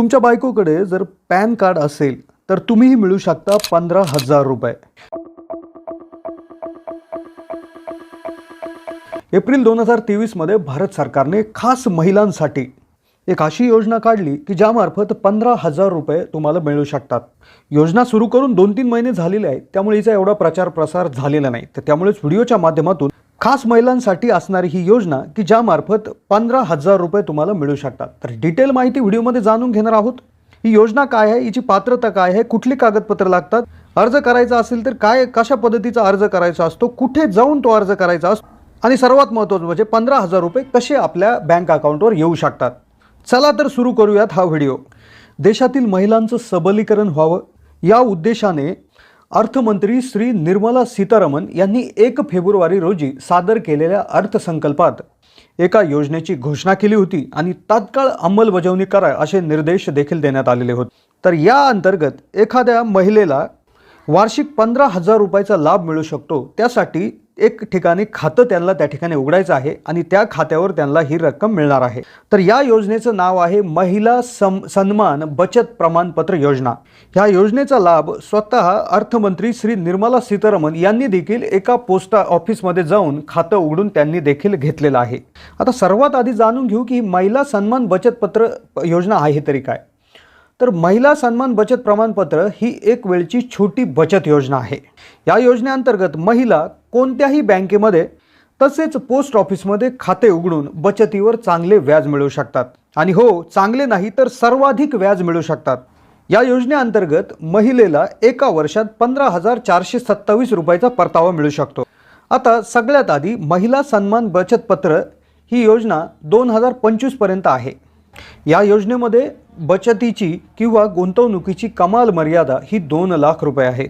तुमच्या बायकोकडे जर pan card असेल तर तुम्हीही मिळू शकता पंधरा हजार रुपये. एप्रिल दोन हजार तेवीसमध्ये भारत सरकारने खास महिलांसाठी एक अशी योजना काढली की ज्यामार्फत पंधरा हजार रुपये तुम्हाला मिळू शकतात. योजना सुरू करून दोन तीन महिने झालेले आहेत त्यामुळे हिचा एवढा प्रचार प्रसार झालेला नाही. तर त्यामुळेच व्हिडिओच्या माध्यमातून खास महिलांसाठी असणारी ही योजना की ज्यामार्फत पंधरा हजार रुपये तुम्हाला मिळू शकतात. तर डिटेल माहिती व्हिडिओमध्ये जाणून घेणार आहोत. ही योजना काय आहे? हिची पात्रता काय आहे? कुठली कागदपत्र लागतात? अर्ज करायचा असेल तर काय कशा पद्धतीचा अर्ज करायचा असतो? कुठे जाऊन तो अर्ज करायचा असतो? आणि सर्वात महत्त्वाचं म्हणजे पंधरा हजार रुपये कसे आपल्या बँक अकाउंटवर येऊ शकतात? चला तर सुरू करूयात हा व्हिडिओ. देशातील महिलांचं सबलीकरण व्हावं. या उद्देशाने अर्थमंत्री श्री निर्मला सीतारामन यांनी एक फेब्रुवारी रोजी सादर केलेल्या अर्थसंकल्पात एका योजनेची घोषणा केली होती आणि तात्काळ अंमलबजावणी करा असे निर्देश देखील देण्यात आलेले होते. तर या अंतर्गत एखाद्या महिलेला वार्षिक पंधरा हजार रुपयाचा लाभ मिळू शकतो. त्यासाठी एक ठिकाणी खातं त्यांना त्या ठिकाणी उघडायचं आहे आणि त्या खात्यावर त्यांना ही रक्कम मिळणार आहे. तर या योजनेचं नाव आहे महिला सम सन्मान बचत प्रमाणपत्र योजना. ह्या योजनेचा लाभ स्वतः अर्थमंत्री श्री निर्मला सीतारामन यांनी देखील एका पोस्ट ऑफिसमध्ये जाऊन खातं उघडून त्यांनी देखील घेतलेलं आहे. आता सर्वात आधी जाणून घेऊ की महिला सन्मान बचत पत्र योजना आहे तरी काय. तर महिला सन्मान बचत प्रमाणपत्र ही एक वेळची छोटी बचत योजना आहे. या योजनेअंतर्गत महिला कोणत्याही बँकेमध्ये तसेच पोस्ट ऑफिसमध्ये खाते उघडून बचतीवर चांगले व्याज मिळू शकतात. आणि हो चांगले नाही तर सर्वाधिक व्याज मिळू शकतात. या योजनेअंतर्गत महिलेला एका वर्षात पंधरा हजार चारशे सत्तावीस रुपयाचा परतावा मिळू शकतो. आता सगळ्यात आधी महिला सन्मान बचत पत्र ही योजना दोन हजार पंचवीसपर्यंत आहे. या योजनेमध्ये बचतीची किंवा गुंतवणुकीची कमाल मर्यादा ही दोन लाख रुपये आहे.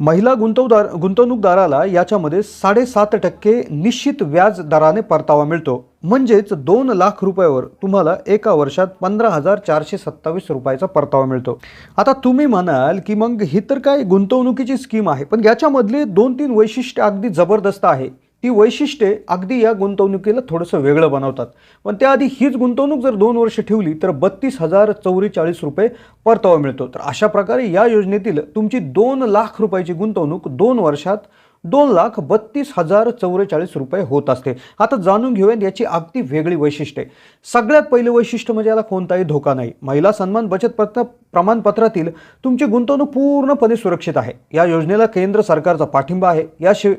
महिला गुंतवदार गुंतवणूकदाराला याच्यामध्ये साडेसात टक्के निश्चित व्याज दराने परतावा मिळतो. म्हणजेच दोन लाख रुपयावर तुम्हाला एका वर्षात पंधरा हजार चारशे सत्तावीस रुपयाचा परतावा मिळतो. आता तुम्ही म्हणाल की मग ही तर काय गुंतवणुकीची स्कीम आहे पण याच्यामधले दोन तीन वैशिष्ट्य अगदी जबरदस्त आहे. ती वैशिष्ट्ये अगदी या गुंतवणुकीला थोडंसं वेगळं बनवतात. पण त्याआधी हीच गुंतवणूक जर दोन वर्ष ठेवली तर बत्तीस हजार चौवेचाळीस रुपये परतावा मिळतो. तर अशा प्रकारे या योजनेतील तुमची दोन लाख रुपयाची गुंतवणूक दोन वर्षात दोन लाख बत्तीस हजार चौवेचाळीस रुपये होत असते. आता जाणून घेऊयात याची अगदी वेगळी वैशिष्ट्ये. सगळ्यात पहिलं वैशिष्ट्य म्हणजे याला कोणताही धोका नाही. महिला सन्मान बचत पत्र प्रमाणपत्रातील तुमची गुंतवणूक पूर्णपणे सुरक्षित आहे. या योजनेला केंद्र सरकारचा पाठिंबा आहे. याशि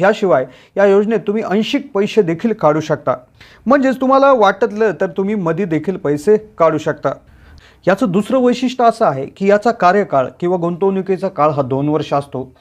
याशिवाय या योजनेत तुम्ही ऐंशिक पैसे देखील काढू शकता. म्हणजेच तुम्हाला वाटतलं तर तुम्ही मध्ये देखील पैसे काढू शकता. याचं दुसरं वैशिष्ट्य असं आहे की याचा कार्यकाळ किंवा गुंतवणुकीचा काळ हा दोन वर्ष असतो.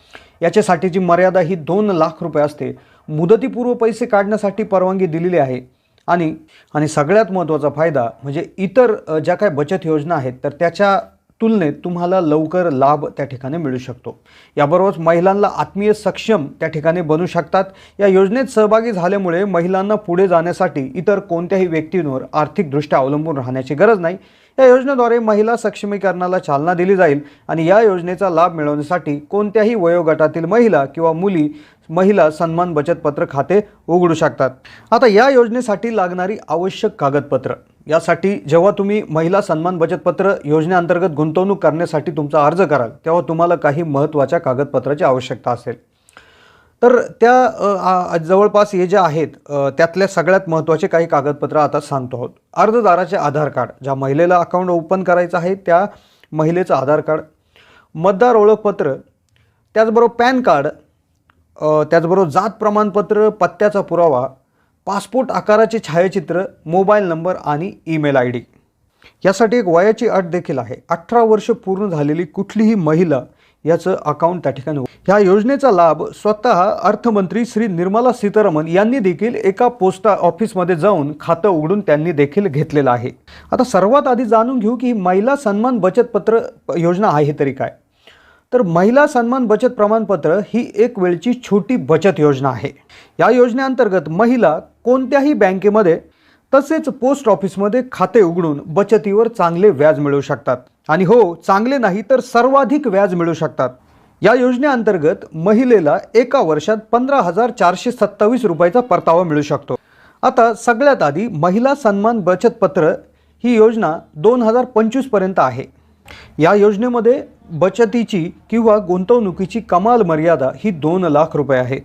याच्यासाठीची मर्यादा ही दोन लाख रुपये असते मुदतीपूर्व पैसे काढण्यासाठी परवानगी दिलेली आहे. आणि आणि सगळ्यात महत्त्वाचा फायदा म्हणजे इतर ज्या काही बचत योजना आहेत तर त्याच्या तुलनेत तुम्हाला लवकर लाभ त्या ठिकाणी मिळू शकतो. याबरोबरच महिलांना आत्मीय सक्षम त्या ठिकाणी बनू शकतात. या योजनेत सहभागी झाल्यामुळे महिलांना पुढे जाण्यासाठी इतर कोणत्याही व्यक्तींवर आर्थिकदृष्ट्या अवलंबून राहण्याची गरज नाही. या योजनेद्वारे महिला सक्षमीकरणाला चालना दिली जाईल आणि या योजनेचा लाभ मिळवण्यासाठी कोणत्याही वयोगटातील महिला किंवा मुली महिला सन्मान बचत पत्र खाते उघडू शकतात. आता या योजनेसाठी लागणारी आवश्यक कागदपत्र. यासाठी जेव्हा तुम्ही महिला सन्मान बचत पत्र योजनेअंतर्गत गुंतवणूक करण्यासाठी तुमचा अर्ज कराल तेव्हा तुम्हाला काही महत्त्वाच्या कागदपत्राची आवश्यकता असेल. तर त्या जवळपास हे जे आहेत त्यातल्या सगळ्यात महत्त्वाचे काही कागदपत्र आता सांगतो आहोत. अर्जदाराचे आधार कार्ड ज्या महिलेला अकाउंट ओपन करायचं आहे त्या महिलेचं आधार कार्ड मतदार ओळखपत्र त्याचबरोबर पॅन कार्ड त्याचबरोबर जात प्रमाणपत्र पत्त्याचा पुरावा पासपोर्ट आकाराचे छायाचित्र मोबाईल नंबर आणि ईमेल आय डी. यासाठी एक वयाची अट देखील आहे. अठरा वर्ष पूर्ण झालेली कुठलीही महिला याचं अकाउंट त्या ठिकाणी ह्या योजनेचा लाभ स्वतः अर्थमंत्री श्री निर्मला सीतारामन यांनी देखील एका पोस्ट ऑफिसमध्ये जाऊन खातं उघडून त्यांनी देखील घेतलेलं आहे. आता सर्वात आधी जाणून घेऊ की महिला सन्मान बचत पत्र योजना आहे तरी काय? तर महिला सन्मान बचत प्रमाणपत्र ही एक वेळची छोटी बचत योजना आहे. या योजनेअंतर्गत महिला कोणत्याही बँकेमध्ये तसेच पोस्ट ऑफिसमध्ये खाते उघडून बचतीवर चांगले व्याज मिळवू शकतात. आणि हो चांगले नाही तर सर्वाधिक व्याज मिळू शकतात. या योजनेअंतर्गत महिलेला एका वर्षात पंधरा हजार चारशे सत्तावीस रुपयाचा परतावा मिळू शकतो. आता सगळ्यात आधी महिला सन्मान बचत पत्र ही योजना दोन हजार पंचवीसपर्यंत आहे. या योजनेमध्ये बचतीची किंवा गुंतवणुकीची कमाल मर्यादा ही दोन लाख रुपये आहे.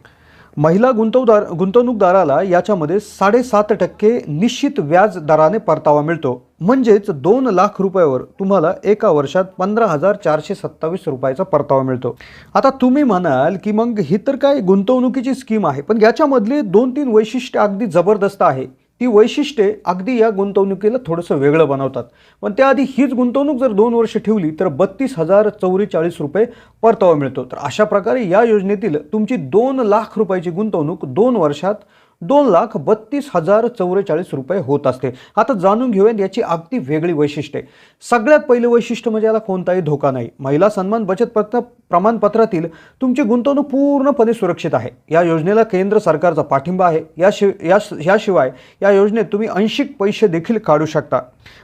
महिला गुंतवदार गुंतवणूकदाराला याच्यामध्ये साडेसात टक्के निश्चित व्याज दराने परतावा मिळतो. म्हणजेच दोन लाख रुपयावर तुम्हाला एका वर्षात पंधरा हजार चारशे सत्तावीस रुपयाचा परतावा मिळतो. आता तुम्ही म्हणाल की मग ही तर काय गुंतवणुकीची स्कीम आहे पण याच्यामधली दोन तीन वैशिष्ट्य अगदी जबरदस्त आहे. ती वैशिष्ट्ये अगदी या गुंतवणुकीला थोडंसं वेगळं बनवतात. पण त्याआधी हीच गुंतवणूक जर दोन वर्ष ठेवली तर बत्तीस हजार चौवेचाळीस रुपये परतावा मिळतो. तर अशा प्रकारे या योजनेतील तुमची दोन लाख रुपयाची गुंतवणूक दोन वर्षात दोन लाख बत्तीस हजार चौवेचाळीस रुपये होत असते. आता जाणून घेऊयात याची अगदी वेगळी वैशिष्ट्ये. सगळ्यात पहिलं वैशिष्ट्य म्हणजे याला कोणताही धोका नाही. महिला सन्मान बचत पत्र प्रमाणपत्रातील तुमची गुंतवणूक पूर्णपणे सुरक्षित आहे. या योजनेला केंद्र सरकारचा पाठिंबा आहे. याशि शि याशिवाय या योजनेत तुम्ही ऐंशिक पैसे देखील काढू शकता.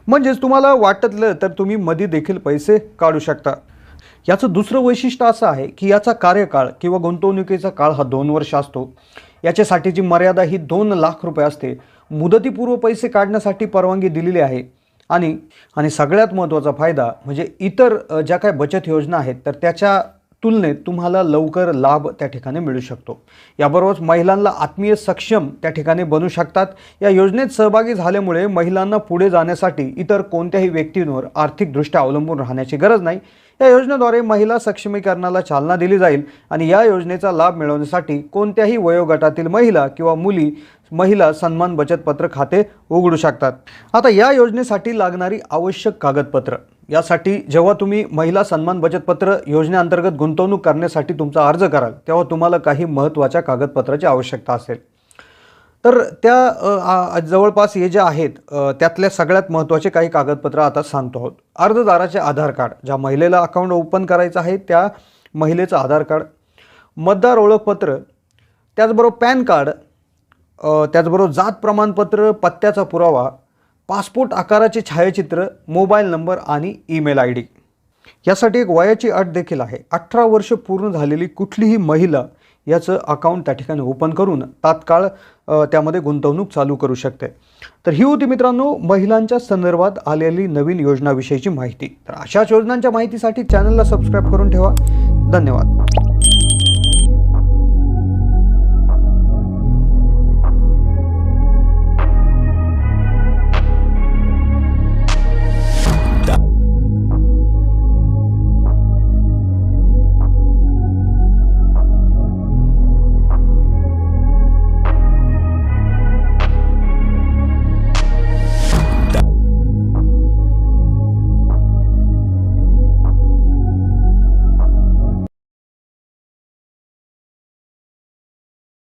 म्हणजेच तुम्हाला वाटतलं तर तुम्ही मध्ये देखील पैसे काढू शकता. याचं दुसरं वैशिष्ट्य असं आहे की याचा कार्यकाळ किंवा गुंतवणुकीचा काळ हा दोन वर्ष असतो. याच्यासाठीची मर्यादा ही दोन लाख रुपये असते मुदतीपूर्व पैसे काढण्यासाठी परवानगी दिलेली आहे. आणि आणि सगळ्यात महत्त्वाचा फायदा म्हणजे इतर ज्या काही बचत योजना आहेत तर त्याच्या तुलनेत तुम्हाला लवकर लाभ त्या ठिकाणी मिळू शकतो. याबरोबरच महिलांना आत्मीय सक्षम त्या ठिकाणी बनू शकतात. या योजनेत सहभागी झाल्यामुळे महिलांना पुढे जाण्यासाठी इतर कोणत्याही व्यक्तींवर आर्थिकदृष्ट्या अवलंबून राहण्याची गरज नाही. या योजनेद्वारे महिला सक्षमीकरणाला चालना दिली जाईल आणि या योजनेचा लाभ मिळवण्यासाठी कोणत्याही वयोगटातील महिला किंवा मुली महिला सन्मान बचत पत्र खाते उघडू शकतात. आता या योजनेसाठी लागणारी आवश्यक कागदपत्र. यासाठी जेव्हा तुम्ही महिला सन्मान बचत पत्र योजनेअंतर्गत गुंतवणूक करण्यासाठी तुमचा अर्ज कराल तेव्हा तुम्हाला काही महत्त्वाच्या कागदपत्राची आवश्यकता असेल. तर त्या जवळपास हे जे आहेत त्यातल्या सगळ्यात महत्त्वाचे काही कागदपत्र आता सांगतो आहोत. अर्जदाराचे आधार कार्ड ज्या महिलेला अकाउंट ओपन करायचं आहे त्या महिलेचं आधार कार्ड मतदार ओळखपत्र त्याचबरोबर पॅन कार्ड त्याचबरोबर जात प्रमाणपत्र पत्त्याचा पुरावा पासपोर्ट आकाराचे छायाचित्र मोबाईल नंबर आणि ईमेल आय डी. यासाठी एक वयाची अट देखील आहे. अठरा वर्ष पूर्ण झालेली कुठलीही महिला याचं अकाउंट त्या ठिकाणी ओपन करून तात्काळ त्यामध्ये गुंतवणूक चालू करू शकते. तर ही होती मित्रांनो महिलांच्या संदर्भात आलेली नवीन योजनाविषयीची माहिती. तर अशाच योजनांच्या माहितीसाठी चॅनलला सबस्क्राईब करून ठेवा. धन्यवाद.